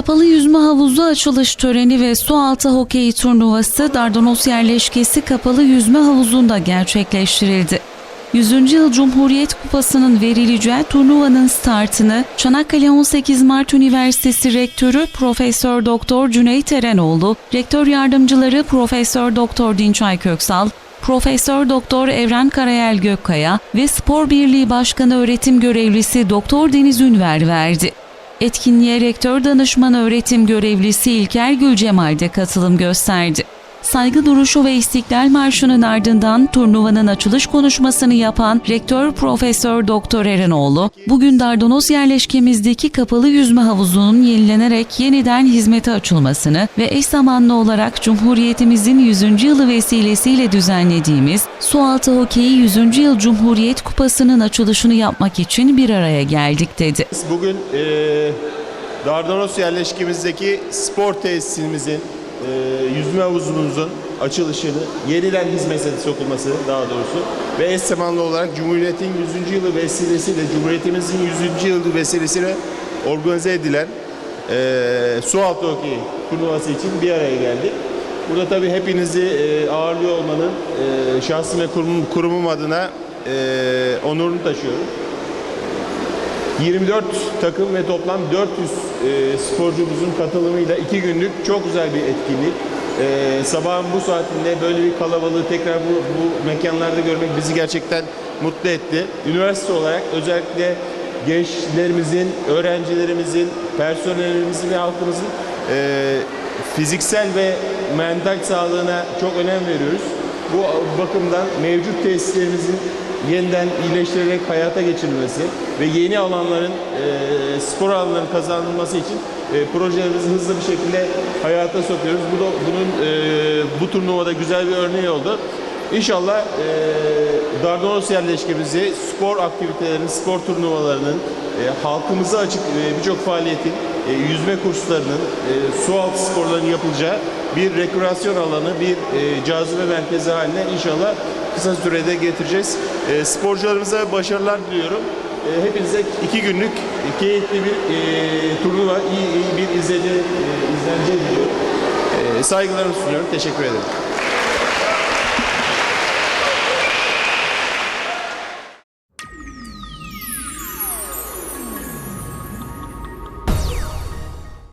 Kapalı yüzme havuzu açılış töreni ve sualtı hokeyi turnuvası Dardanos yerleşkesi kapalı yüzme havuzunda gerçekleştirildi. 100. Yıl Cumhuriyet Kupası'nın verileceği turnuvanın startını Çanakkale 18 Mart Üniversitesi Rektörü Profesör Doktor Cüneyt Erenoğlu, Rektör Yardımcıları Profesör Doktor Dinçay Köksal, Profesör Doktor Evren Karayel Gökkaya ve Spor Birliği Başkanı Öğretim Görevlisi Doktor Deniz Ünver verdi. Etkinliğe rektör danışmanı öğretim görevlisi İlker Gülcemal de katılım gösterdi. Saygı duruşu ve İstiklal Marşı'nın ardından turnuvanın açılış konuşmasını yapan Rektör Profesör Doktor Erenoğlu, bugün Dardanos yerleşkemizdeki kapalı yüzme havuzunun yenilenerek yeniden hizmete açılmasını ve eş zamanlı olarak Cumhuriyetimizin 100. yılı vesilesiyle düzenlediğimiz Sualtı Hokeyi 100. Yıl Cumhuriyet Kupası'nın açılışını yapmak için bir araya geldik dedi. Bugün eee Dardanos yerleşkemizdeki spor tesisimizin, eee, yüzme havuzumuzun açılışını, yeniden hizmete sokulması daha doğrusu ve eş zamanlı olarak Cumhuriyet'in 100. yılı vesilesiyle, Cumhuriyetimizin 100. yılı vesilesiyle organize edilen eee sualtı hokeyi turnuvası için bir araya geldik. Burada tabii hepinizi eee, ağırlıyor olmanın eee şahsım ve kurum, kurumum adına eee onurunu taşıyorum. 24 takım ve toplam 400 e, sporcumuzun katılımıyla iki günlük çok güzel bir etkinlik. E, sabahın bu saatinde böyle bir kalabalığı tekrar bu, bu mekanlarda görmek bizi gerçekten mutlu etti. Üniversite olarak özellikle gençlerimizin, öğrencilerimizin, personelimizin ve halkımızın e, fiziksel ve mental sağlığına çok önem veriyoruz. Bu bakımdan mevcut tesislerimizin yeniden iyileştirerek hayata geçirilmesi ve yeni alanların, e, spor alanlarının kazanılması için e, projelerimizi hızlı bir şekilde hayata sokuyoruz. Bu da, bunun e, bu turnuvada güzel bir örneği oldu. İnşallah e, Dardanos yerleşkemizi spor aktivitelerinin, spor turnuvalarının, e, halkımıza açık e, birçok faaliyetin, e, yüzme kurslarının, e, su altı sporlarının yapılacağı bir rekreasyon alanı, bir e, cazibe merkezi haline inşallah kısa sürede getireceğiz. E, sporcularımıza başarılar diliyorum. E, hepinize iki günlük keyifli bir e, turnuva, iyi, iyi bir izlence, e, izlence diliyorum. E, saygılarımı sunuyorum. Teşekkür ederim.